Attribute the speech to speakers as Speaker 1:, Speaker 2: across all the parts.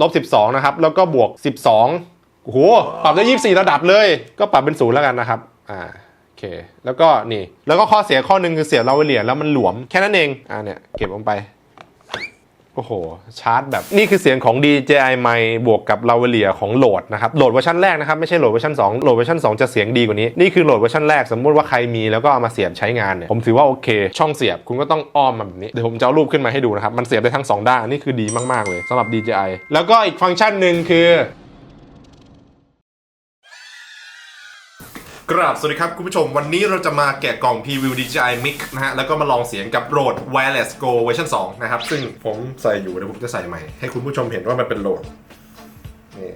Speaker 1: ลบ 12 นะครับ แล้วก็บวก 12โอ้โหปรับได้ 24 ระดับเลย ก็ปรับเป็นศูนย์แล้วกันนะครับ อ่าโอเค แล้วก็นี่ แล้วก็ข้อเสียข้อหนึ่งคือเสียบลาวเลียแล้วมันหลวมแค่นั้นเอง อ่าเนี่ย เก็บลงไป โอ้โห ชาร์จแบบ นี่คือเสียงของ DJI ไมบวกกับลาวเลียของโหลดนะครับ โหลดเวอร์ชันแรกนะครับ ไม่ใช่โหลดเวอร์ชัน2โหลดเวอร์ชัน2 จะเสียงดีกว่านี้ นี่คือโหลดเวอร์ชันแรก สมมุติว่าใครมีแล้วก็เอามาเสียบใช้งานเนี่ย ผมถือว่าโอเค ช่องเสียบคุณก็ต้องอ้อมมาแบบนี้ เดี๋ยวผมจะเอารูปขึ้นมาให้ดูนะครับ มันเสียบได้ทั้ง 2 ด้าน นี่คือดีมากๆเลยสำหรับ DJI แล้วก็อีกฟังก์ชันหนึ่งคือ กราบสวัสดีครับ คุณผู้ชมวันนี้เราจะมาแกะกล่อง Preview DJI Mic นะฮะ แล้วก็มาลองเสียงกับ Rode Wireless Go เวอร์ชัน2นะครับ ซึ่งผมใส่อยู่เดี๋ยวผมจะใส่ใหม่ ให้คุณผู้ชมเห็นว่ามันเป็นโหลดนี่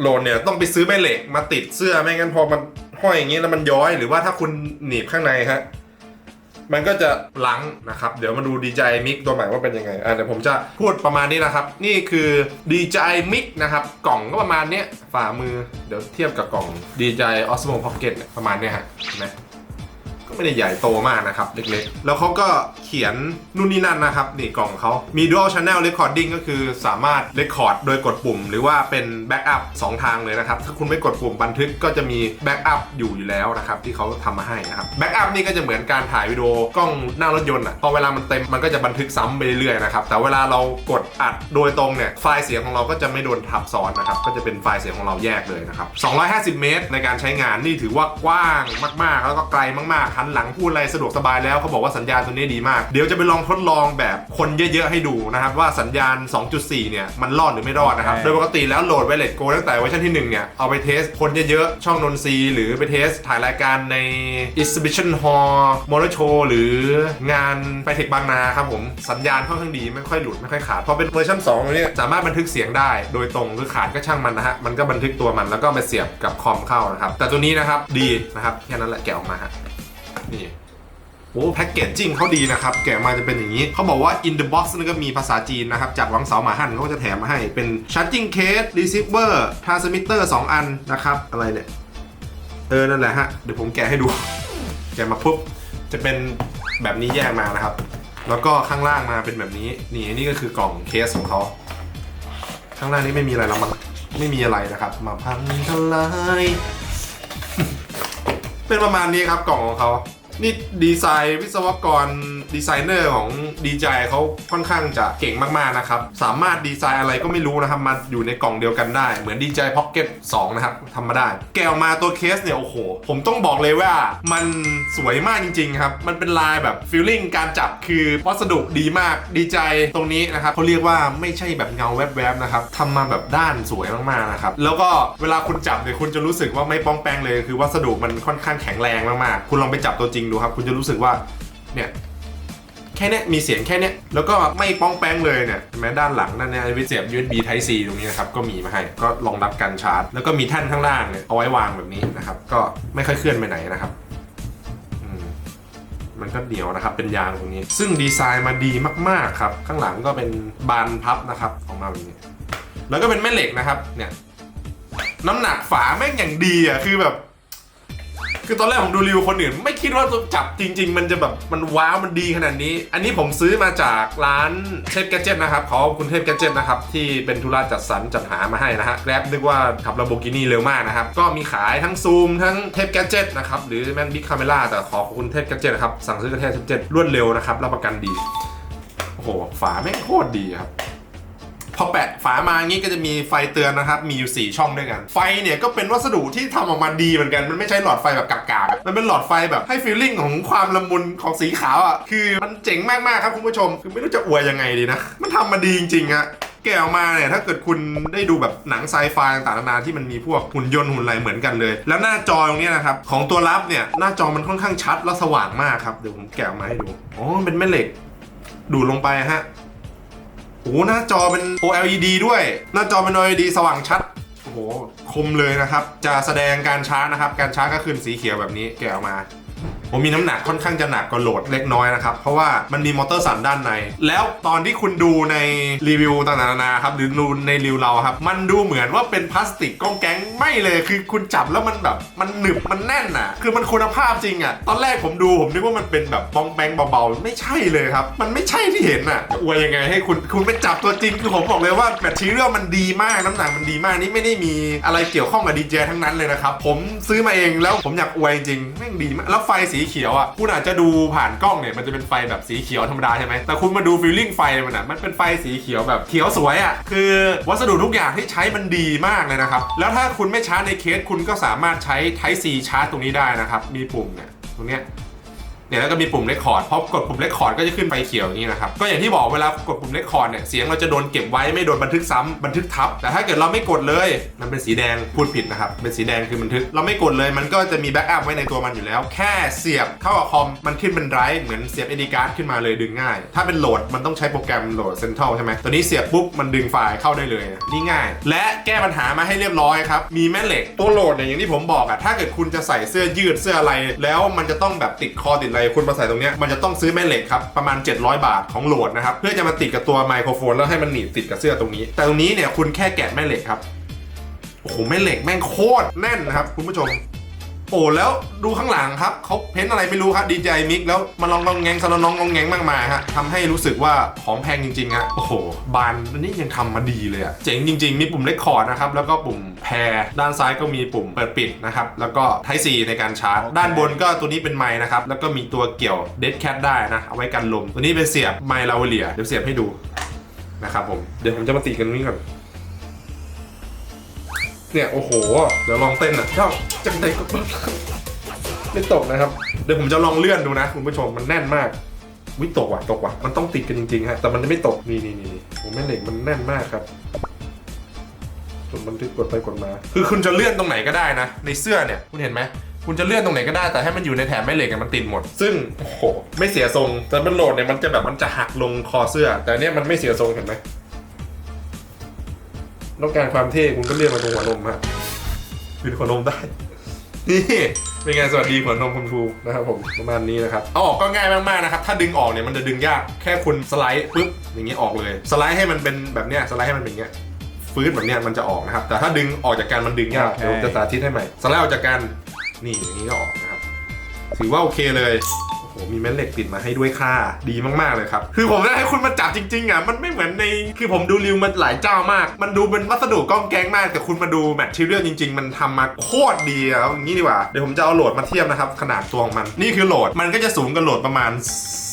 Speaker 1: โหลดเนี่ยต้องไปซื้อแม่เหล็กมาติดเสื้อไม่งั้นพอมันห้อยอย่างนี้แล้วมันย้อย หรือว่าถ้าคุณหนีบข้างในฮะ มันก็จะลังนะครับ เดี๋ยวมาดู DJI Mic ตัวใหม่ว่าเป็นยังไงอะเดี๋ยวผมจะพูดประมาณนี้นะครับ นี่คือ DJI Mic นะครับ กล่องก็ประมาณเนี้ยฝ่ามือเดี๋ยวเทียบกับกล่อง DJI Osmo Pocket เกตประมาณเนี้ยฮะเห็นไหม ก็ไม่ได้ใหญ่โตมากนะครับ เล็กๆ แล้วเขาก็เขียนนู่นนี่นั่นนะครับ นี่กล่องเขามี Dual Channel Recording ก็คือสามารถ Record โดยกดปุ่ม หรือว่าเป็น Backup 2 ทางเลยนะครับ ถ้าคุณไม่กดปุ่มบันทึกก็จะมี Backup อยู่อยู่แล้วนะครับ ที่เขาทำมาให้นะครับ Backup นี่ก็จะเหมือนการถ่ายวิดีโอกล้องหน้ารถยนต์อะพอเวลามันเต็มมันก็จะบันทึกซ้ำไปเรื่อยๆนะครับแต่เวลาเรากดอัดโดยตรงเนี่ยไฟล์เสียงของเราก็จะไม่โดนทับซ้อนนะครับก็จะเป็นไฟล์เสียงของเราแยกเลยนะครับ250 เมตร ในการใช้งานนี่ถือว่ากว้างมากๆ แล้วก็ไกลมากๆหันหลังพูดอะไรสะดวกสบายแล้วเขาบอกว่าสัญญาณตัวนี้ดีมาก เดี๋ยวจะไปลองทดลองแบบคนเยอะๆให้ดูนะครับว่าสัญญาณ 2.4 เนี่ยมันรอดหรือไม่รอดนะครับ
Speaker 2: โอเค
Speaker 1: โดยปกติแล้วโหลดไวเลสโกตั้งแต่เวอร์ชันที่ 1 เนี่ย เอาไปเทสคนเยอะๆ ช่องนนทรีหรือไปเทสถ่ายรายการใน Exhibition Hall Motor Show หรืองานไฟเทคบางนาครับผมสัญญาณค่อนข้างดีไม่ค่อยหลุดไม่ค่อยขาดพอเป็นเวอร์ชัน2ตัวนี้สามารถบันทึกเสียงได้ โดยตรงหรือขาดก็ช่างมันนะฮะมันก็บันทึกตัวมันแล้วก็มาเสียบกับคอมเข้านะครับแต่ตัวนี้นะครับดีนะครับแค่นั้นแหละแกะออกมาฮะ นี่โอ้แพ็กเกจจิ้งเขาดีนะครับ แกะมาจะเป็นอย่างนี้ เขาบอกว่า in the box นี่ก็มีภาษาจีนนะครับ จากหวังเสาหมาหั่นเขาก็จะแถมมาให้เป็น charging case receiver transmitter 2 อันนะครับ อะไรเนี่ย เออ นั่นแหละฮะ เดี๋ยวผมแกะให้ดู แกะมาปุ๊บ จะเป็นแบบนี้แยกมานะครับ แล้วก็ข้างล่างมาเป็นแบบนี้ นี่นี่ก็คือกล่องเคสของเขาข้างล่างนี้ไม่มีอะไรแล้วมันไม่มีอะไรนะครับ มาพังทลายเป็นประมาณนี้ครับกล่องของเขา นี่ดีไซน์วิศวกรดีไซเนอร์ของดีใจเขาค่อนข้างจะเก่งมากๆนะครับ สามารถดีไซน์อะไรก็ไม่รู้นะครับ มาอยู่ในกล่องเดียวกันได้ เหมือน DJI Pocket 2 นะครับทำมาได้ แกะมาตัวเคสเนี่ย โอ้โห ผมต้องบอกเลยว่ามันสวยมากจริง ๆ ครับ มันเป็นลายแบบฟีลลิ่งการจับคือวัสดุดีมากดีใจตรงนี้นะครับเขาเรียกว่าไม่ใช่แบบเงาแวบๆนะครับทำมาแบบด้านสวยมากๆนะครับแล้วก็เวลาคุณจับเนี่ยคุณจะรู้สึกว่าไม่ป้องแป้งเลยคือวัสดุมันค่อนข้างแข็งแรงมากๆคุณลองไปจับตัวจริงดูครับ คุณจะรู้สึกว่าเนี่ยแค่เนี้ยมีเสียงแค่เนี้ยแล้วก็ไม่ป้องแป้งเลยเนี่ยเห็นไหมด้านหลังด้านเนี้ยวิเสียบ USB Type C ตรงนี้นะครับก็มีมาให้ก็รองรับการชาร์จ แล้วก็มีแท่นข้างล่างเนี่ยเอาไว้วางแบบนี้นะครับก็ไม่ค่อยเคลื่อนไปไหนนะครับมมันก็เหนียวนะครับ เป็นยางตรงนี้ ซึ่งดีไซน์มาดีมากๆครับ ข้างหลังก็เป็นบานพับนะครับออกมาแบบนี้ แล้วก็เป็นแม่เหล็กนะครับ เนี่ย น้ำหนักฝาแม่งอย่างดีอะ คือแบบ คือตอนแรกผมดูรีวิวคนอื่น ไม่คิดว่าจะจับจริง ๆ มันจะแบบมันว้าวมันดีขนาดนี้ อันนี้ผมซื้อมาจากร้านเทพแกจ g ตนะครับขอบคุณเทพแกจ g ตนะครับที่เป็นธุระจัดสรรจัดหามาให้นะฮะแกร็บนึกว่าขับลาโบกินี่เร็วมากนะครับก็มีขายทั้งซูมทั้งเทพแกจ g ตนะครับหรือแม่นบิ๊กคาเมล่าแต่ขอบคุณเทพแกจ g ตนะครับสั่งซื้อกระเทพแกจ g ตรวดเร็วนะครับรับประกันดีโอ้โหฝาแม่งโคตรดีครับ พอแปะฝามางี้ก็จะมีไฟเตือนนะครับ มีอยู่ 4 ช่องด้วยกัน ไฟเนี่ยก็เป็นวัสดุที่ทำออกมาดีเหมือนกัน มันไม่ใช่หลอดไฟแบบกากๆ มันเป็นหลอดไฟแบบให้ฟีลลิ่งของความละมุนของสีขาวอะ คือมันเจ๋งมากๆครับคุณผู้ชม คือไม่รู้จะอวยยังไงดีนะ มันทำมาดีจริงๆอะแกะออกมาเนี่ยถ้าเกิดคุณได้ดูแบบหนังไซไฟต่างๆนานาที่มันมีพวกหุ่นยนต์หุ่นอะไรเหมือนกันเลย แล้วหน้าจอตรงนี้นะครับ ของตัวรับเนี่ยหน้าจอมันค่อนข้างชัดและสว่างมากครับเดี๋ยวผมแกะออกมาให้ดูอ๋อเป็นแม่เหล็ก ดูดลงไปฮะ โอ้โหหน้าจอเป็น OLED ด้วย หน้าจอเป็น OLED สว่างชัด โอ้โห คมเลยนะครับ จะแสดงการชาร์จนะครับ การชาร์จก็ขึ้นสีเขียวแบบนี้แกะออกมา ผมมีน้ำหนักค่อนข้างจะหนักกว่าโหลดเล็กน้อยนะครับ เพราะว่ามันมีมอเตอร์สันด้านใน แล้วตอนที่คุณดูในรีวิวต่างๆนานาครับหรือดูในรีวิวเราครับ มันดูเหมือนว่าเป็นพลาสติกก้องแก๊งไม่เลยคือคุณจับแล้วมันแบบมันหนึบมันแน่นอะ คือมันคุณภาพจริงอะตอนแรกผมดูผมนึกว่ามันเป็นแบบปองแปงเบาๆไม่ใช่เลยครับ มันไม่ใช่ที่เห็นอะอวยยังไงให้คุณคุณไปจับตัวจริงคือผมบอกเลยว่าแมททีเรียลมันดีมากน้ำหนักมันดีมากนี่ไม่ได้มีอะไรเกี่ยวข้องกับดีเจทั้งนั้นเลยนะครับผมซื้อมาเองแล้วผมอยากอวยจริงแม่งดีมากแล้วไฟสีเขียวอะคุณอาจจะดูผ่านกล้องเนี่ยมันจะเป็นไฟแบบสีเขียวธรรมดาใช่ไหมแต่คุณมาดูฟิลลิ่งไฟมันอะมันเป็นไฟสีเขียวแบบเขียวสวยอะคือวัสดุทุกอย่างที่ใช้มันดีมากเลยนะครับแล้วถ้าคุณไม่ชาร์จในเคสคุณก็สามารถใช้ Type C ชาร์จตรงนี้ได้นะครับมีปุ่มเนี่ยตรงเนี้ย เนี่ยแล้วก็มีปุ่มเลคคอร์ดพอกดปุ่มเลคคอร์ดก็จะขึ้นไฟเขียวอย่างนี้นะครับ ก็อย่างที่บอกเวลากดปุ่มเลคคอร์ดเนี่ยเสียงเราจะโดนเก็บไว้ไม่โดนบันทึกซ้ำบันทึกทับ แต่ถ้าเกิดเราไม่กดเลยมันเป็นสีแดงพูดผิดนะครับ เป็นสีแดงคือบันทึกเราไม่กดเลยมันก็จะมีแบ็กอัพไว้ในตัวมันอยู่แล้ว แค่เสียบเข้ากับคอมมันขึ้นเป็นไรเหมือนเสียบ SD card ขึ้นมาเลยดึงง่าย ถ้าเป็นโหลดมันต้องใช้โปรแกรมโหลดเซนทรัลใช่ไหมตัวนี้เสียบปุ๊บมันดึงไฟล์เข้าได้เลยนี่ง่าย และแก้ปัญหามาให้เรียบร้อยครับมีแม่เหล็กตัวโหลดเนี่ยอย่างที่ผมบอกอะถ้าเกิดคุณจะใส่เสื้อยืดเสื้ออะไร แล้วมันจะต้องแบบติดคอติดอะไรคุณมาใส่ตรงเนี้ยมันจะต้องซื้อแม่เหล็กครับประมาณ 700 บาทของโหลดนะครับเพื่อจะมาติดกับตัวไมโครโฟนแล้วให้มันหนีบติดกับเสื้อตรงนี้ แต่ตรงนี้เนี่ยคุณแค่แกะแม่เหล็กครับโอ้โหแม่เหล็กแม่งโคตรแน่นนะครับคุณผู้ชม โอ้แล้วดูข้างหลังครับเขาเพ้นท์อะไรไม่รู้ครับดีใจมิกแล้วมาลองงองแงงสลน้องงองแงงมากมายฮะทำให้รู้สึกว่าของแพงจริงๆฮะโอ้โหบานอันนี้ยังทำมาดีเลยอะเจ๋งจริง ๆ มีปุ่มเลคคอร์ดนะครับแล้วก็ปุ่มแพรด้านซ้ายก็มีปุ่มเปิดปิดนะครับแล้วก็ไทซีในการชาร์จ ด้านบนก็ตัวนี้เป็นไม้นะครับแล้วก็มีตัวเกี่ยวเดดแคทได้นะเอาไว้กันลม ตัวนี้เป็นเสียบไมค์ลาวเลียเดี๋ยวเสียบให้ดูนะครับผมเดี๋ยวผมจะมาติดกันนี้ก่อน เนี่ยโอ้โห เดี๋ยวลองเต้นอะเจ้าจังใดก็ไม่ตกนะครับ เดี๋ยวผมจะลองเลื่อนดูนะคุณผู้ชมมันแน่นมากวิตกว่ะตกว่ะมันต้องติดกันจริงๆฮะแต่มันจะไม่ตกนี่นี่นี่นี่ผมแม่เหล็กมันแน่นมากครับกดบันทึกกดไปกดมา คือคุณจะเลื่อนตรงไหนก็ได้นะ ในเสื้อเนี่ยคุณเห็นไหมคุณจะเลื่อนตรงไหนก็ได้แต่ให้มันอยู่ในแถบแม่เหล็กอะมันติดหมด ซึ่งโอ้โหไม่เสียทรงแต่เป็นโหลดเนี่ยมันจะแบบมันจะหักลงคอเสื้อ แต่เนี่ยมันไม่เสียทรงเห็นไหม ต้องการความเท่คุณก็เลื่อนมาตรงหัวนมฮะคือหัวนมได้ นี่เป็นไงสวัสดีหัวนมคุณครูนะครับผมประมาณนี้นะครับเอาออกก็ง่ายมากๆนะครับ ถ้าดึงออกเนี่ยมันจะดึงยากแค่คุณสไลด์ปุ๊บอย่างนี้ออกเลย สไลด์ให้มันเป็นแบบเนี้ยสไลด์ให้มันเป็นอย่างเงี้ยฟื้นแบบเนี้ยมันจะออกนะครับ แต่ถ้าดึงออกจากกันมันดึงยาก
Speaker 2: โอเค
Speaker 1: เดี๋ยวผมจะสาธิตให้ใหม่สไลด์ออกจากกันนี่อย่างนี้ก็ออกนะครับถือว่าโอเคเลยโอ้มีแม่เหล็กติดมาให้ด้วยค่ะ ดีมากๆเลยครับ คือผมได้ให้คุณมาจับจริงๆอะ มันไม่เหมือนใน คือผมดูรีวิวมันหลายเจ้ามาก มันดูเป็นวัสดุก้องแกงมาก แต่คุณมาดูแมทเทียลจริง ๆ มันทำมาโคตรดีอะเอาอย่างนี้ดีกว่า เดี๋ยวผมจะเอาโหลดมาเทียบนะครับ ขนาดตัวของมัน นี่คือโหลด มันก็จะสูงกับโหลดประมาณ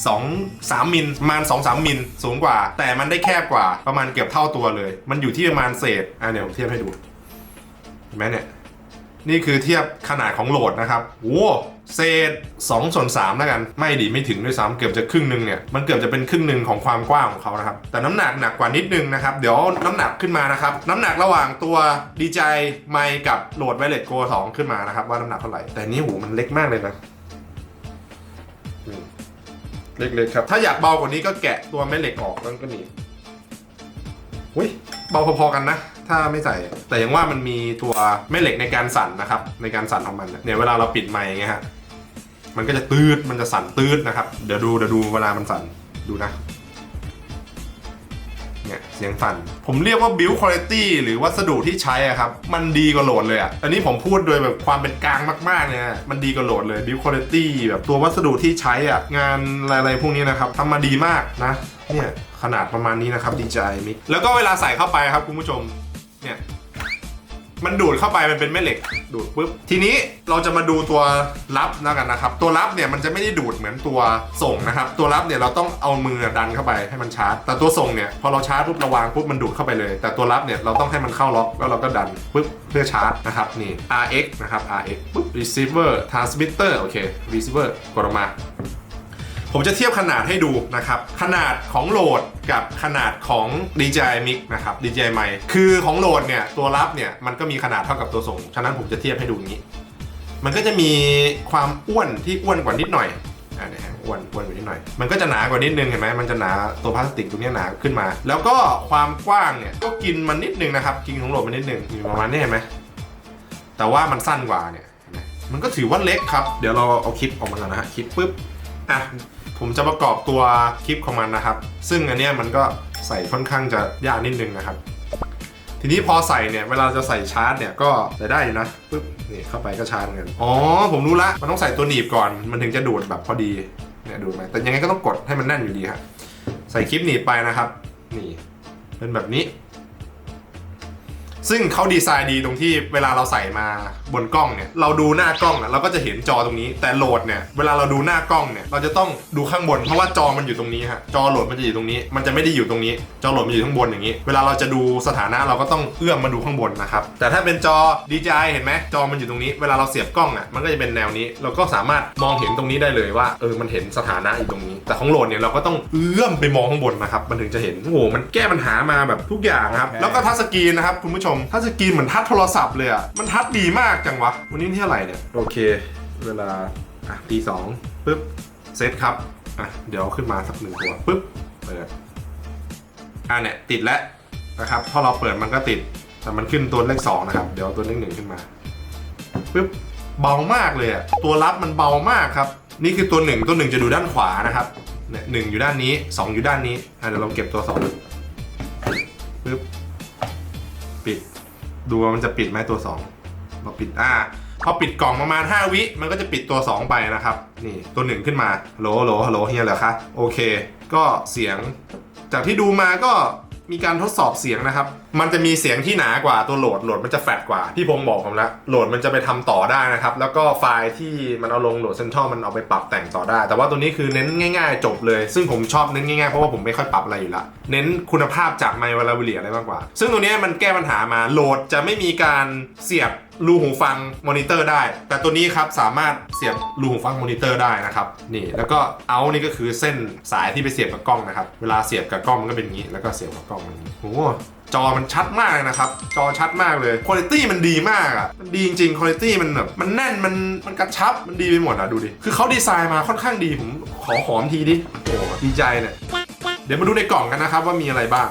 Speaker 1: 2 3มิลประมาณ 2 3 มิลสูงกว่า แต่มันได้แคบกว่าประมาณเกือบเท่าตัวเลย มันอยู่ที่ประมาณเศษ อะเดี๋ยวผมเทียบให้ดูเห็นไหมเนี่ย นี่คือเทียบขนาดของโหลดนะครับโอ้เศษ2ส่วน3แล้วกัน ไม่ดีไม่ถึงด้วยซ้ำเกือบจะครึ่งหนึ่งเนี่ย มันเกือบจะเป็นครึ่งหนึ่งของความกว้างของเขานะครับ แต่น้ำหนักหนักกว่านิดนึงนะครับ เดี๋ยวน้ำหนักขึ้นมานะครับ น้ำหนักระหว่างตัวดีใจไมกับโหลดไวเลตโก2ขึ้นมานะครับ ว่าน้ำหนักเท่าไหร่ แต่นี่หูมันเล็กมากเลยนะเล็กๆครับ ถ้าอยากเบากว่านี้ก็แกะตัวแม่เหล็กออกแล้วก็หนีบอุ้ยเบาพอๆกันนะ ถ้าไม่ใส่ แต่ยังว่ามันมีตัวแม่เหล็กในการสั่นนะครับ ในการสั่นของมันเนี่ยเวลาเราปิดไมค์อย่างเงี้ยฮะมันก็จะตืดมันจะสั่นตืดนะครับ เดี๋ยวดูเดี๋ยวดูเวลามันสั่นดูนะเนี่ยเสียงสั่น ผมเรียกว่า build quality หรือวัสดุที่ใช้อะครับ มันดีกว่าโหลดเลยอะอันนี้ผมพูดโดยแบบความเป็นกลางมากๆเนี่ยมันดีกว่าโหลดเลย build quality แบบตัววัสดุที่ใช้อะงานอะไรๆพวกนี้นะครับทำมาดีมากนะเนี่ยขนาดประมาณนี้นะครับดีใจมิกแล้วก็เวลาใส่เข้าไปครับคุณผู้ชม เนี่ย มันดูดเข้าไปมันเป็นแม่เหล็ก ดูดปุ๊บ ทีนี้เราจะมาดูตัวรับแล้วกันนะครับ ตัวรับเนี่ยมันจะไม่ได้ดูดเหมือนตัวส่งนะครับ ตัวรับเนี่ยเราต้องเอามือดันเข้าไปให้มันชาร์จ แต่ตัวส่งเนี่ยพอเราชาร์จปุ๊บเราวางปุ๊บมันดูดเข้าไปเลย แต่ตัวรับเนี่ยเราต้องให้มันเข้าล็อกแล้วเราก็ดันปุ๊บเพื่อชาร์จนะครับนี่ RX นะครับ RX ปุ๊บ receiver transmitter โอเค receiver กดออกมา ผมจะเทียบขนาดให้ดูนะครับ ขนาดของโหลดกับขนาดของ DJI Mic นะครับ DJI Mic คือของโหลดเนี่ยตัวรับเนี่ยมันก็มีขนาดเท่ากับตัวส่ง ฉะนั้นผมจะเทียบให้ดูงนี้ มันก็จะมีความอ้วนที่อ้วนกว่านิดหน่อยอ่าเนี่ยอ้วนอ้วนกว่านิดหน่อย มันก็จะหนากว่านิดนึงเห็นไหมมันจะหนาตัวพลาสติกตรงนี้หนาขึ้นมา แล้วก็ความกว้างเนี่ยก็กินมันนิดนึงนะครับ กินของโหลดมันนิดนึงอยู่ประมาณนี้เห็นไหมแต่ว่ามันสั้นกว่าเนี่ยมมันก็ถือว่าเล็กครับ เดี๋ยวเราเอาคลิปออกมาก่อนนะฮะ คลิปปุ๊บ อะ ผมจะประกอบตัวคลิปของมันนะครับ ซึ่งอันเนี้ยมันก็ใส่ค่อนข้างจะยากนิดนึงนะครับ ทีนี้พอใส่เนี่ยเวลาจะใส่ชาร์จเนี่ยก็ใส่ได้อยู่นะปุ๊บนี่เข้าไปก็ชาร์จเหมือนกันอ๋อผมรู้ละมันต้องใส่ตัวหนีบก่อน มันถึงจะดูดแบบพอดีเนี่ยดูดมแต่ยังไงก็ต้องกดให้มันแน่นอยู่ดีครับใส่คลิปหนีบไปนะครับ นี่เป็นแบบนี้ ซึ่งเขาดีไซน์ดีตรงที่เวลาเราใส่มาบนกล้องเนี่ยเราดูหน้ากล้องอะเราก็จะเห็นจอตรงนี้ แต่โหลดเนี่ยเวลาเราดูหน้ากล้องเนี่ยเราจะต้องดูข้างบนเพราะว่าจอมันอยู่ตรงนี้ฮะจอโหลดมันจะอยู่ตรงนี้ มันจะไม่ได้อยู่ตรงนี้ จอโหลดมันอยู่ข้างบนอย่างนี้ เวลาเราจะดูสถานะเราก็ต้องเอื้อมมาดูข้างบนนะครับแต่ถ้าเป็นจอ DJI เห็นไหมจอมันอยู่ตรงนี้ เวลาเราเสียบกล้องอะมันก็จะเป็นแนวนี้ เราก็สามารถมองเห็นตรงนี้ได้เลยว่าเออมันเห็นสถานะอยู่ตรงนี้ แต่ของโหลดเนี่ยเราก็ต้องเอื้อมไปมองข้างบนนะครับมันถึงจะเห็นโอ้โหมันแก้ปัญหามาแบบทุกอย่างครับแล้วก็ทัชสกรีนนะครับคุณผู้ชมทัชสกรีนเหมือนทัชโทรศัพท์เลยอะ มันทัชดีมากจังวะ วันนี้ที่เท่าไหร่เนี่ย โอเค เวลา อะตีสองปึ๊บ เซตครับ อะ เดี๋ยวขึ้นมาสักหนึ่งตัวปึ๊บ เปิด อะเนี่ย ติดแล้วนะครับ พอเราเปิดมันก็ติด แต่มันขึ้นตัวเลขสองนะครับ เดี๋ยวตัวเลขหนึ่งขึ้นมาปึ๊บ เบามากเลยอะตัวรับมันเบามากครับ นี่คือตัวหนึ่งตัวหนึ่งจะดูด้านขวานะครับ เนี่ยหนึ่งอยู่ด้านนี้สองอยู่ด้านนี้ อะเดี๋ยวเราเก็บตัวสอง ปิด ดูว่ามันจะปิดไหมตัวสองเราปิดอ่าพอปิดกล่องประมาณ 5 วิ มันก็จะปิดตัว 2 ไปนะครับ นี่ตัวหนึ่งขึ้นมาฮัลโหลฮัลโหลฮัลโหลเฮียเหรอคะ โอเค ก็เสียง จากที่ดูมาก็ มีการทดสอบเสียงนะครับ มันจะมีเสียงที่หนากว่าตัวโหลด โหลดมันจะแฟดกว่า พี่พงศ์บอกผมแล้ว โหลดมันจะไปทำต่อได้นะครับ แล้วก็ไฟล์ที่มันเอาลงโหลดเซนทรัลมันเอาไปปรับแต่งต่อได้ แต่ว่าตัวนี้คือเน้นง่าย ๆ จบเลย ซึ่งผมชอบเน้นง่ายๆ เพราะว่าผมไม่ค่อยปรับอะไรอยู่ละ เน้นคุณภาพจากไมค์วาลาวิเลียอะไรมากกว่า ซึ่งตัวนี้มันแก้ปัญหามา โหลดจะไม่มีการเสียบ รูหูฟังมอนิเตอร์ได้ แต่ตัวนี้ครับสามารถเสียบรูหูฟังมอนิเตอร์ได้นะครับนี่แล้วก็เอานี่ก็คือเส้นสายที่ไปเสียบกับกล้องนะครับเวลาเสียบกับกล้องมันก็เป็นอย่างนี้ แล้วก็เสียบกับกล้องมันนี้โอ้จอมันชัดมากเลยนะครับ จอชัดมากเลยคุณภาพมันดีมากอะ มันดีจริงๆคุณภาพมันแบบ มันแน่น มัน มันกระชับ มันดีไปหมดอะ ดูดิ คือเขาดีไซน์มาค่อนข้างดี ผมขอหอมทีดิ โอ้ดีใจเนี่ย เดี๋ยวมาดูในกล่องกันนะครับว่ามีอะไรบ้าง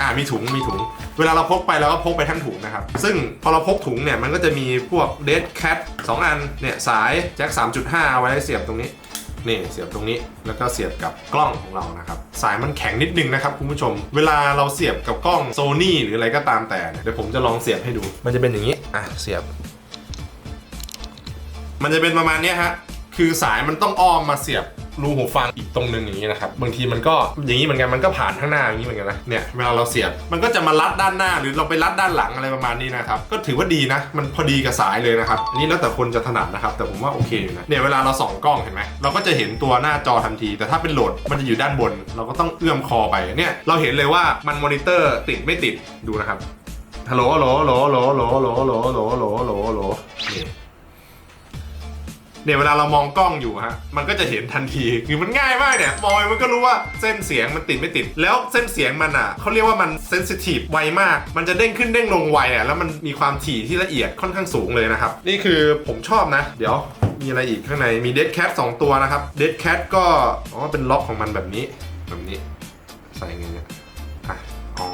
Speaker 1: อ่ามีถุงมีถุง เวลาเราพกไปเราก็พกไปทั้งถุงนะครับ ซึ่งพอเราพกถุงเนี่ยมันก็จะมีพวก Dead Cat 2อันเนี่ยสายแจ็ค3.5เอาไว้ให้เสียบตรงนี้นี่เสียบตรงนี้แล้วก็เสียบกับกล้องของเรานะครับ สายมันแข็งนิดนึงนะครับคุณผู้ชม เวลาเราเสียบกับกล้องโซนี่หรืออะไรก็ตามแต่เดี๋ยวผมจะลองเสียบให้ดู มันจะเป็นอย่างนี้อะเสียบ มันจะเป็นประมาณนี้ฮะคือสายมันต้องอ้อมมาเสียบ รูหูฟังอีกตรงนึงอย่างนี้นะครับบางทีมันก็อย่างนี้เหมือนกันมันก็ผ่านข้างหน้าอย่างนี้เหมือนกันนะเนี่ยเวลาเราเสียบมันก็จะมารัดด้านหน้าหรือเราไปรัดด้านหลังอะไรประมาณนี้นะครับก็ถือว่าดีนะ มันพอดีกับสายเลยนะครับอันนี้แล้วแต่คนจะถนัดนะครับแต่ผมว่าโอเคอยู่นะเนี่ยเวลาเราส่องกล้องเห็นไหมเราก็จะเห็นตัวหน้าจอทันที แต่ถ้าเป็นโหลดมันจะอยู่ด้านบน เราก็ต้องเอื้อมคอไปเนี่ยเราเห็นเลยว่ามันมอนิเตอร์ติดไม่ติดดูนะครับฮัลโหลฮัลโหลฮัลโหลฮัลโหลฮัลโหลฮัลโหลฮัลโหลฮัลโหลฮัลโหลฮัลโหล เนี่ยเวลาเรามองกล้องอยู่ฮะมันก็จะเห็นทันทีคือมันง่ายมากเนี่ยมองไปมันก็รู้ว่าเส้นเสียงมันติดไม่ติด แล้วเส้นเสียงมันอะเขาเรียกว่ามันเซนซิทีฟไวมาก มันจะเด้งขึ้นเด้งลงไวอะแล้วมันมีความถี่ที่ละเอียดค่อนข้างสูงเลยนะครับ นี่คือผมชอบนะ เดี๋ยวมีอะไรอีกข้างในมี Dead Cat 2ตัวนะครับ Dead Cat ก็อ๋อเป็นล็อกของมันแบบนี้ แบบนี้ ใส่ไงเนี่ยอ๋อ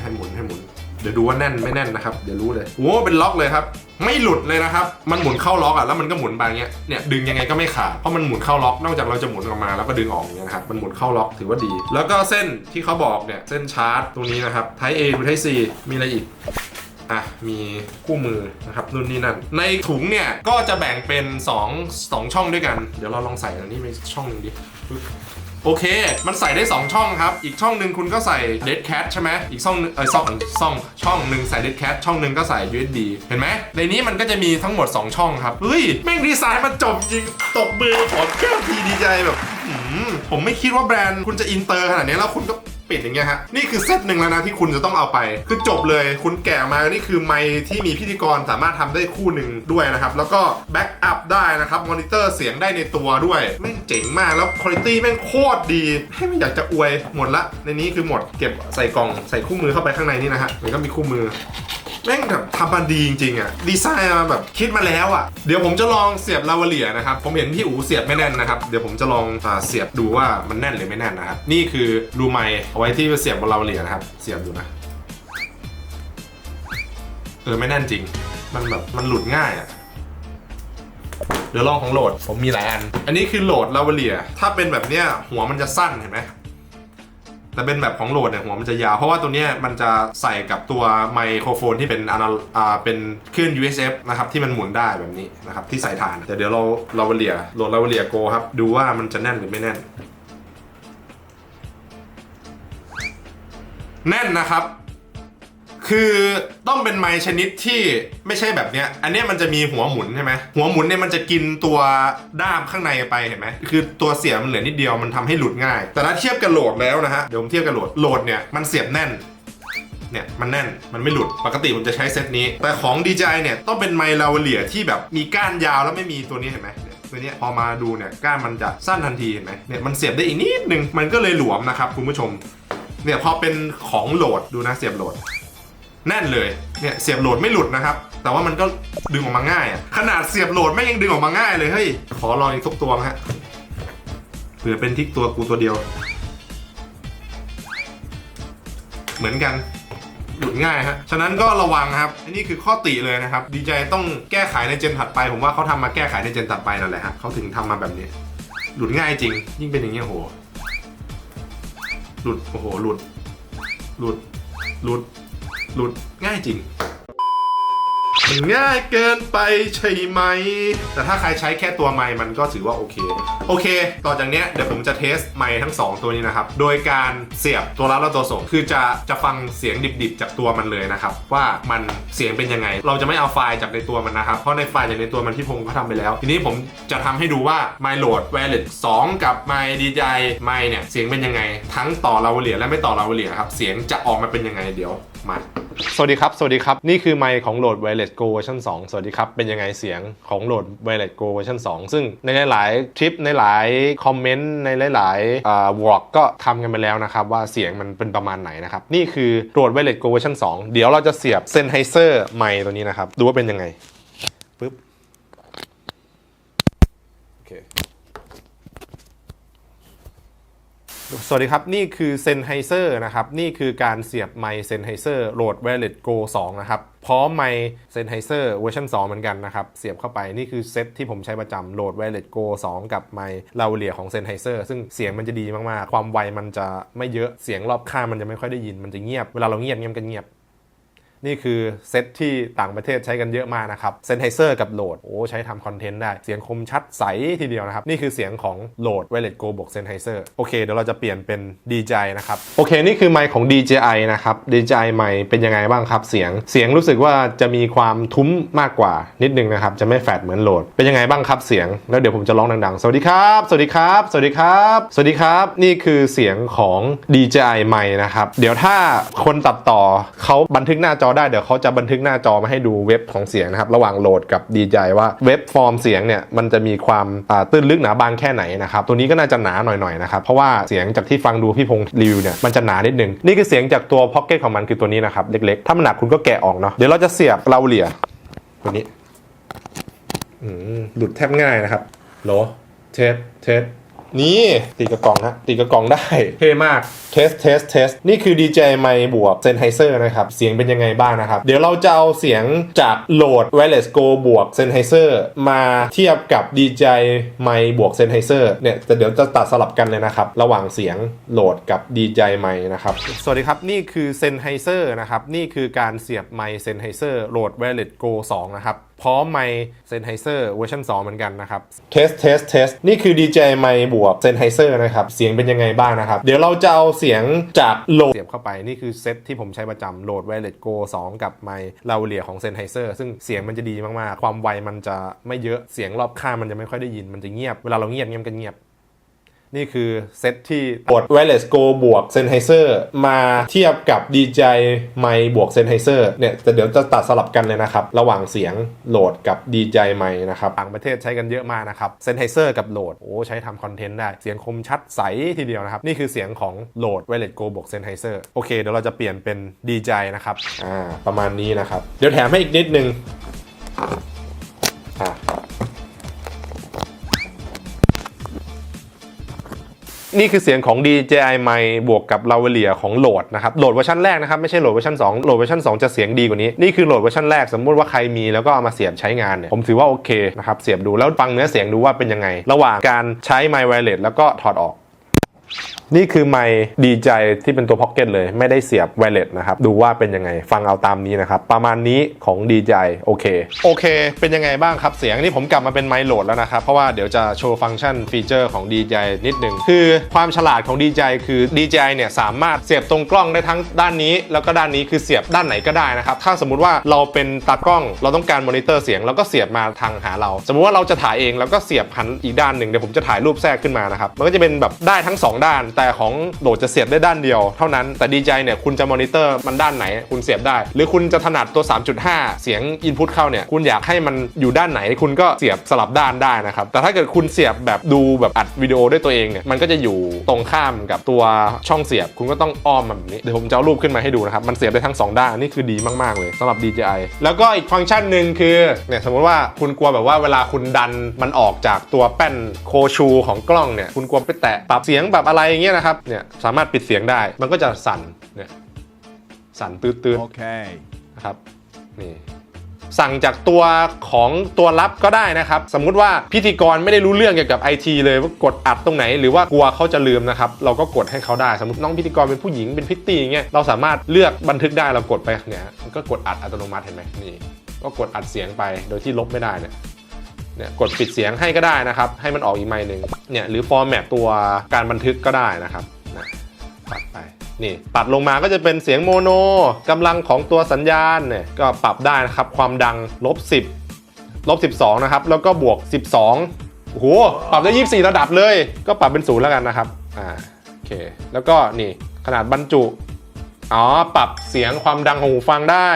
Speaker 1: ให้หมุนให้หมุน เดี๋ยวดูว่าแน่นไม่แน่นนะครับ เดี๋ยวรู้เลยโอ้เป็นล็อกเลยครับ ไม่หลุดเลยนะครับ มันหมุนเข้าล็อกอะแล้วมันก็หมุนไปอย่างเงี้ย เนี่ยดึงยังไงก็ไม่ขาด เพราะมันหมุนเข้าล็อก นอกจากเราจะหมุนออกมาแล้วก็ดึงออกอย่างเงี้ยนะครับ มันหมุนเข้าล็อกถือว่าดี แล้วก็เส้นที่เขาบอกเนี่ย เส้นชาร์จตรงนี้นะครับ Type A หรือ Type C มีอะไรอีก อะ มีคู่มือนะครับนู่นนี่นั่น ในถุงเนี่ยก็จะแบ่งเป็น2 2ช่องด้วยกัน เดี๋ยวเราลองใส่อันนี้ไปช่องหนึ่งดิ โอเค มันใส่ได้ 2 ช่องครับ อีกช่องหนึ่งคุณก็ใส่ Dead Cat ใช่ไหมอีกช่องหนึงเออช่องช่องช่องหนึ่งใส่ Dead Cat ช่องหนึ่งก็ใส่ USB เห็นไหมในนี้มันก็จะมีทั้งหมด 2 ช่องครับ เฮ้ย แม่งดีไซน์มันจบจริงตบมือขอแก้วทีดีใจแบบ ผมไม่คิดว่าแบรนด์คุณจะอินเตอร์ขนาดนี้แล้วคุณก็ ปิดอย่างเงี้ยฮะนี่คือเซตหนึ่งแล้วนะที่คุณจะต้องเอาไป คือจบเลยคุณแก่มานี่คือไมค์ที่มีพิธีกรสามารถทำได้คู่หนึ่งด้วยนะครับ แล้วก็แบ็กอัพได้นะครับมอนิเตอร์เสียงได้ในตัวด้วยแม่งเจ๋งมากแล้วคุณภาพแม่งโคตรดีให้ไม่อยากจะอวยหมดละ ในนี้คือหมดเก็บใส่กล่องใส่คู่มือเข้าไปข้างในนี่นะฮะมันก็มีคู่มือ แม่งแบบทำมาดีจริงๆอะดีไซน์มาแบบคิดมาแล้วอะเดี๋ยวผมจะลองเสียบลาวาเลียนะครับผมเห็นพี่อูเสียบไม่แน่นนะครับเดี๋ยวผมจะลองอ่าเสียบดูว่ามันแน่นหรือไม่แน่นนะครับนี่คือรูไมค์เอาไว้ที่เสียบบนลาวาเลียนะครับเสียบดูนะ เออไม่แน่นจริง มันแบบมันหลุดง่ายอะเดี๋ยวลองของโหลดผมมีหลายอัน อันนี้คือโหลดลาวเลีย ถ้าเป็นแบบเนี้ยหัวมันจะสั้นเห็นไหม แต่เป็นแบบของโหลดเนี่ยหัวมันจะยาว เพราะว่าตัวเนี้ยมันจะใส่กับตัวไมโครโฟนที่เป็นอนาอ่าเป็นคลื่น USF นะครับที่มันหมุนได้แบบนี้นะครับที่ใส่ฐานแต่เดี๋ยวเราเราวเลียโหลดเราวเลียโกครับดูว่ามันจะแน่นหรือไม่แน่น แน่นนะครับ คือต้องเป็นไม้ชนิดที่ไม่ใช่แบบเนี้ย อันเนี้ยมันจะมีหัวหมุนใช่ไหมหัวหมุนเนี่ยมันจะกินตัวด้ามข้างในไปเห็นไหมคือตัวเสียบมันเหลือนิดเดียวมันทำให้หลุดง่าย แต่ถ้าเทียบกับโหลดแล้วนะฮะเดี๋ยวผมเทียบกับโหลดโหลดเนี่ยมันเสียบแน่นเนี่ยมันแน่นมันไม่หลุดปกติผมจะใช้เซตนี้ แต่ของ DJI เนี่ยต้องเป็นไมค์ลาวเลียที่แบบมีก้านยาวแล้วไม่มีตัวนี้เห็นไหมตัวนี้พอมาดูเนี่ยก้านมันจะสั้นทันทีเห็นไหมเนี่ยมันเสียบได้อีกนิดนึงมันก็เลยหลวมนะครับคุณผู้ชมเนี่ยพอเป็นของโหลดดูนะเสียบโหลด แน่นเลยเนี่ยเสียบโหลดไม่หลุดนะครับ แต่ว่ามันก็ดึงออกมาง่ายอะขนาดเสียบโหลดไม่ยังดึงออกมาง่ายเลยเฮ้ยขอลองอีกทุกตัวนะฮะเผื่อเป็นทิกตัวกูตัวเดียว เหมือนกันหลุดง่ายฮะ ฉะนั้นก็ระวังครับ อันนี้คือข้อติเลยนะครับ ดีใจต้องแก้ไขในเจนถัดไป ผมว่าเขาทำมาแก้ไขในเจนถัดไปนั่นแหละฮะเขาถึงทำมาแบบนี้ หลุดง่ายจริง ยิ่งเป็นอย่างเงี้ยโห หลุด โอ้โห หลุด หลุด หลุด หลุดง่ายจริงมันง่ายเกินไปใช่ไหม แต่ถ้าใครใช้แค่ตัวไม้มันก็ถือว่าโอเค โอเค ต่อจากเนี้ยเดี๋ยวผมจะเทสไม้ทั้ง 2 ตัวนี้นะครับ โดยการเสียบตัวรับและตัวส่ง คือจะจะฟังเสียงดิบๆ จากตัวมันเลยนะครับ ว่ามันเสียงเป็นยังไง เราจะไม่เอาไฟล์จากในตัวมันนะครับ เพราะในไฟล์จากในตัวมันที่พงศ์เขาทำไปแล้ว ทีนี้ผมจะทำให้ดูว่าไมโหลด Wireless 2กับไม DJI ไมเนี่ยเสียงเป็นยังไง ทั้งต่อลาวเลียและไม่ต่อลาวเลียครับ เสียงจะออกมาเป็นยังไงเดี๋ยว มา สวัสดีครับ สวัสดีครับ นี่คือไมค์ของโหลด Wireless Go เวอร์ชัน2สวัสดีครับ เป็นยังไงเสียงของโหลด Wireless Go เวอร์ชัน2ซึ่งในหลายๆทริปในหลายคอมเมนต์ในหลายๆอ่าวอล์กก็ทำกันไปแล้วนะครับ ว่าเสียงมันเป็นประมาณไหนนะครับ นี่คือโหลด Wireless Go เวอร์ชัน2เดี๋ยวเราจะเสียบ Sennheiser ไมค์ตัวนี้นะครับ ดูว่าเป็นยังไงปึ๊บโอเค สวัสดีครับ นี่คือเซนไฮเซอร์นะครับ นี่คือการเสียบไมค์เซนไฮเซอร์โหลด Wireless Go 2 นะครับ พร้อมไมค์เซนไฮเซอร์เวอร์ชัน2 เหมือนกันนะครับ เสียบเข้าไปนี่คือเซตที่ผมใช้ประจำ Rode Wireless Go 2 กับไมค์ลาวเลียของเซนไฮเซอร์ซึ่งเสียงมันจะดีมาก ๆ ความไวมันจะไม่เยอะเสียงรอบข้างมันจะไม่ค่อยได้ยินมันจะเงียบ เวลาเราเงียบเงียบกันเงียบ นี่คือเซตที่ต่างประเทศใช้กันเยอะมากนะครับเซนไฮเซอร์กับโหลดโอ้ใช้ทำคอนเทนต์ได้ เสียงคมชัดใสทีเดียวนะครับ นี่คือเสียงของโหลด Wireless Go บวกเซนไฮเซอร์โอเคเดี๋ยวเราจะเปลี่ยนเป็น DJI นะครับ โอเค นี่คือไมค์ของ DJI นะครับ DJI ไมค์เป็นยังไงบ้างครับ เสียงเสียงรู้สึกว่าจะมีความทุ้มมากกว่านิดนึงนะครับจะไม่แฟดเหมือนโหลด เป็นยังไงบ้างครับเสียงแล้วเดี๋ยวผมจะร้องดังๆ สวัสดีครับ สวัสดีครับ สวัสดีครับ สวัสดีครับ นี่คือเสียงของ DJI ไมค์นะครับเดี๋ยวถ้าคนตัดต่อเขาบันทึกหน้าจอได้เดี๋ยวเขาจะบันทึกหน้าจอมาให้ดูเว็บของเสียงนะครับระหว่างโหลดกับ DJI ว่าเว็บฟอร์มเสียงเนี่ยมันจะมีความตื้นลึกหนาบางแค่ไหนนะครับตัวนี้ก็น่าจะหนาหน่อยๆนะครับเพราะว่าเสียงจากที่ฟังดูพี่พงศ์รีวิวเนี่ยมันจะหนานิดนึงนี่คือเสียงจากตัวพ็อกเก็ตของมันคือตัวนี้นะครับเล็กๆ ถ้ามันหนักคุณก็แกะออกเนาะเดี๋ยวเราจะเสียบเราเหลี่ยตัวนี้หลุดแทบง่ายนะครับโหลเทสเทส นี่ตีกระกล่องฮะตีกระกล่องได้เท่มากเทสเทสเทสนี่คือ DJI ไมค์บวก Sennheiser นะครับ เสียงเป็นยังไงบ้างนะครับ เดี๋ยวเราจะเอาเสียงจากโหลด Wireless Go บวก Sennheiser มาเทียบกับ DJI ไมค์บวก Sennheiser เนี่ยแต่เดี๋ยวจะตัดสลับกันเลยนะครับ ระหว่างเสียงโหลดกับ DJI ไมค์นะครับ สวัสดีครับ นี่คือ Sennheiser นะครับ นี่คือการเสียบไมค์ Sennheiser โหลด Wireless Go 2 นะครับ พร้อมไมค์ Sennheiser เวอร์ชัน2เหมือนกันนะครับเทสเทสเทสนี่คือ DJI ไมค์บวก Sennheiser นะครับ เสียงเป็นยังไงบ้างนะครับ เดี๋ยวเราจะเอาเสียงจากโหลดเสียบเข้าไป นี่คือเซตที่ผมใช้ประจำโหลด Wireless Go 2กับไมค์ลาวเลียของ Sennheiser ซึ่งเสียงมันจะดีมากๆ ความไวมันจะไม่เยอะเสียงรอบข้างมันจะไม่ค่อยได้ยินมันจะเงียบเวลาเราเงียบเงียบกันเงียบ นี่คือเซตที่กด Wireless Go บวก Sennheiser มาเทียบกับ DJI ไมค์บวก Sennheiser เนี่ยแต่เดี๋ยวจะตัดสลับกันเลยนะครับ ระหว่างเสียงโหลดกับ DJI ไมค์นะครับต่างประเทศใช้กันเยอะมากนะครับ Sennheiser กับโหลดโอ้ใช้ทำคอนเทนต์ได้ เสียงคมชัดใสทีเดียวนะครับ นี่คือเสียงของโหลด Wireless Go บวก Sennheiser โอเคเดี๋ยวเราจะเปลี่ยนเป็น DJI นะครับอ่าประมาณนี้นะครับ เดี๋ยวแถมให้อีกนิดนึงอ่า นี่คือเสียงของ DJI m i บวกกับ l a v a l i e r ของโหลดนะครับ โหลดเวอร์ชันแรกนะครับ ไม่ใช่โหลดเวอร์ชัน2โหลดเวอร์ชัน2 จะเสียงดีกว่านี้ นี่คือโหลดเวอร์ชันแรก สมมุติว่าใครมีแล้วก็เอามาเสียบใช้งานเนี่ย ผมถือว่าโอเคนะครับ เสียบดูแล้วฟังเนื้อเสียงดูว่าเป็นยังไง ระหว่างการใช้ไม w i r e l e s แล้วก็ถอดออก นี่คือไมค์ดีใจที่เป็นตัวพ็อกเก็ตเลยไม่ได้เสียบไวเลสนะครับ ดูว่าเป็นยังไงฟังเอาตามนี้นะครับ ประมาณนี้ของดีใจโอเค โอเค เป็นยังไงบ้างครับเสียงนี่ผมกลับมาเป็นไมค์โหลดแล้วนะครับ เพราะว่าเดี๋ยวจะโชว์ฟังก์ชันฟีเจอร์ของ DJI นิดหนึ่งคือความฉลาดของ DJI คือ DJI เนี่ยสามารถเสียบตรงกล้องได้ทั้งด้านนี้ แล้วก็ด้านนี้คือเสียบด้านไหนก็ได้นะครับถ้าสมมุติว่าเราเป็นตากล้องเราต้องการมอนิเตอร์เสียงเราก็เสียบมาทางหาเรา สมมุติว่าเราจะถ่ายเองแล้วก็เสียบหันอีกด้านหนึ่งเดี๋ยวผมจะถ่ายรูปแทรกขึ้นมานะครับมันก็จะเป็นแบบได้ทั้งสองด้านแแต่ของโหลดจะเสียบได้ด้านเดียวเท่านั้น แต่ DJI เนี่ยคุณจะมอนิเตอร์มันด้านไหนคุณเสียบได้ หรือคุณจะถนัดตัว 3.5 เสียง Input เข้าเนี่ยคุณอยากให้มันอยู่ด้านไหนคุณก็เสียบสลับด้านได้นะครับ แต่ถ้าเกิดคุณเสียบแบบดูแบบอัดวิดีโอด้วยตัวเองเนี่ยมันก็จะอยู่ตรงข้ามกับตัวช่องเสียบ คุณก็ต้องอ้อมมันแบบนี้เดี๋ยวผมจะเอารูปขึ้นมาให้ดูนะครับมันเสียบได้ทั้งสองด้านนี่คือดีมากๆเลยสำหรับ DJI แล้วก็อีกฟังก์ชันหนึ่งคือเนี่ยสมมติว่าคุณกลัวแบบว่าเวลาคุณดันมันออกจากตัวแป้นโคชูของกล้องเนี่ยคุณกลัวไปแตะปรับเสียงแบบอะไรเงี้ยนะครับเนี่ยสามารถปิดเสียงได้ มันก็จะสั่นเนี่ยสั่นตืดๆ
Speaker 2: Okay.
Speaker 1: นะครับนี่สั่งจากตัวของตัวรับก็ได้นะครับ สมมุติว่าพิธีกรไม่ได้รู้เรื่องเกี่ยวกับไอทีเลยว่ากดอัดตรงไหน หรือว่ากลัวเขาจะลืมนะครับ เราก็กดให้เขาได้ สมมติน้องพิธีกรเป็นผู้หญิงเป็นพิตตี้อย่างเงี้ยเราสามารถเลือกบันทึกได้เรากดไปเนี่ยมันก็กดอัดอัตโนมัติเห็นไหมนี่ก็กดอัดเสียงไปโดยที่ลบไม่ได้เนี่ย เนี่ยกดปิดเสียงให้ก็ได้นะครับ ให้มันออกอีกไมค์หนึ่งเนี่ยหรือฟอร์แมตตัวการบันทึกก็ได้นะครับนะตัดไปนี่ปัดลงมาก็จะเป็นเสียงโมโนกำลังของตัวสัญญาณเนี่ยก็ปรับได้นะครับ ความดังลบ10ลบ12นะครับแล้วก็บวก 12โอ้โหปรับได้ 24 ระดับเลย ก็ปรับเป็นศูนย์แล้วกันนะครับอ่าโอเคแล้วก็นี่ขนาดบรรจุอ๋อปรับเสียงความดังของหูฟังได้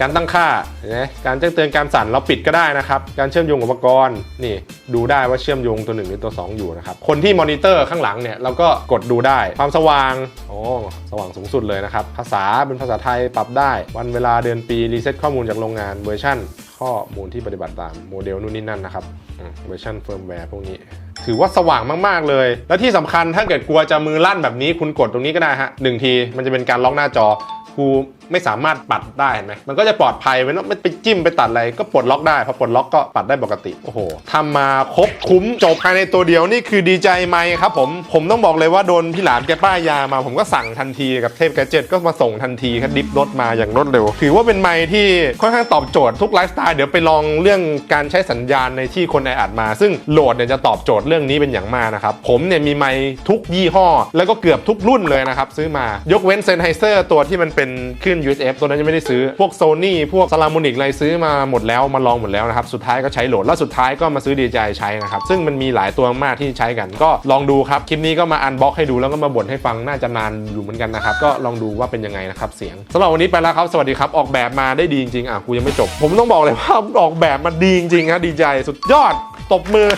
Speaker 1: การตั้งค่านไหมการแจ้งเตือนการสั่นเราปิดก็ได้นะครับ การเชื่อมโยงอุปกรณ์นี่ดูได้ว่าเชื่อมโยงตัวหนึ่งหรือตัว 2 อยู่นะครับ คนที่มอนิเตอร์ข้างหลังเนี่ยเราก็กดดูได้ความสว่างโอ้สว่างสูงสุดเลยนะครับ ภาษาเป็นภาษาไทยปรับได้ วันเวลาเดือนปีรีเซ็ตข้อมูลจากโรงงานเวอร์ชันข้อมูลที่ปฏิบัติตามโมเดลนู่นนี่นั่นนะครับเวอร์ชันเฟิร์มแวร์พวกนี้ ถือว่าสว่างมาก ๆ เลย และที่สำคัญถ้าเกิดกลัวจะมือลั่นแบบนี้คุณกดตรงนี้ก็ได้ฮะหนึ่งทีมันจะเป็นการล็อกหน้าจอกู ไม่สามารถปัดได้เห็นไหมมันก็จะปลอดภัยไม่ต้องไม่ไปจิ้มไปตัดอะไรก็ปลดล็อกได้พอปลดล็อกก็ปัดได้ปกติโอ้โหทำมาครบคุ้มจบภายในตัวเดียวนี่คือดีใจไหมครับผมผมต้องบอกเลยว่าโดนพี่หลานแกป้ายยามา ผมก็สั่งทันทีกับเทพแกเจ็ตก็มาส่งทันทีครับดิฟรถมาอย่างรวดเร็ว ถือว่าเป็นไมค์ที่ค่อนข้างตอบโจทย์ทุกไลฟ์สไตล์เดี๋ยวไปลองเรื่องการใช้สัญญาณในที่คนแออัดมา ซึ่งโหลดเนี่ยจะตอบโจทย์เรื่องนี้เป็นอย่างมากนะครับผมเนี่ยมีไมค์ทุกยี่ห้อ แล้วก็เกือบทุกรุ่นเลยนะครับซื้อมายกเว้นเซนไฮเซอร์ตัวที่มันเป็นขึ้น USF ตัวนั้นยังไม่ได้ซื้อ พวกโซนี่พวกซา l าม o นิกอะไรซื้อมาหมดแล้วมาลองหมดแล้วนะครับ สุดท้ายก็ใช้โหลด แล้วสุดท้ายก็มาซื้อ DJI ใช้นะครับ ซึ่งมันมีหลายตัวมากที่ใช้กัน ก็ลองดูครับ คลิปนี้ก็มาอันบ็อกให้ดูแล้วก็มาบ่นให้ฟังน่าจะนานอยู่เหมือนกันนะครับ ก็ลองดูว่าเป็นยังไงนะครับเสียงสำหรับวันนี้ไปแล้วครับ สวัสดีครับ ออกแบบมาได้ดีจริงๆอะกูยังไม่จบ ผมต้องบอกเลยว่าออกแบบมาดีจริงๆครับดีใจสุดยอดตบมือ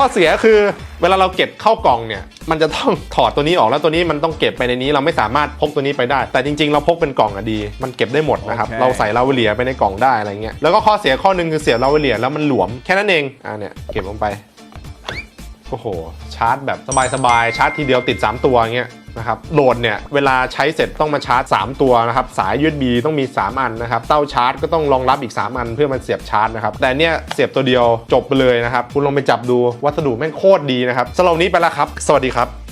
Speaker 1: ข้อเสียคือเวลาเราเก็บเข้ากล่องเนี่ย มันจะต้องถอดตัวนี้ออกแล้วตัวนี้มันต้องเก็บไปในนี้เราไม่สามารถพกตัวนี้ไปได้ แต่จริงๆ เราพกเป็นกล่องอะดี มันเก็บได้หมดนะครับ
Speaker 2: โอเค
Speaker 1: เราใส่ลาวเลียไปในกล่องได้อะไรเงี้ยแล้วก็ข้อเสียข้อหนึ่งคือเสียบลาวเลียแล้วมันหลวมแค่นั้นเองอ่าเนี่ยเก็บลงไปโอ้โหชาร์จแบบสบายๆชาร์จทีเดียวติด 3 ตัวเงี้ย นะครับโหลดเนี่ยเวลาใช้เสร็จต้องมาชาร์จ 3 ตัวนะครับสาย USB ต้องมี 3 อันนะครับเต้าชาร์จก็ต้องรองรับอีก 3 อันเพื่อมันเสียบชาร์จนะครับแต่เนี่ยเสียบตัวเดียวจบไปเลยนะครับคุณลองไปจับดูวัสดุแม่งโคตรดีนะครับสำหรับวันนี้ไปแล้วครับ สวัสดีครับ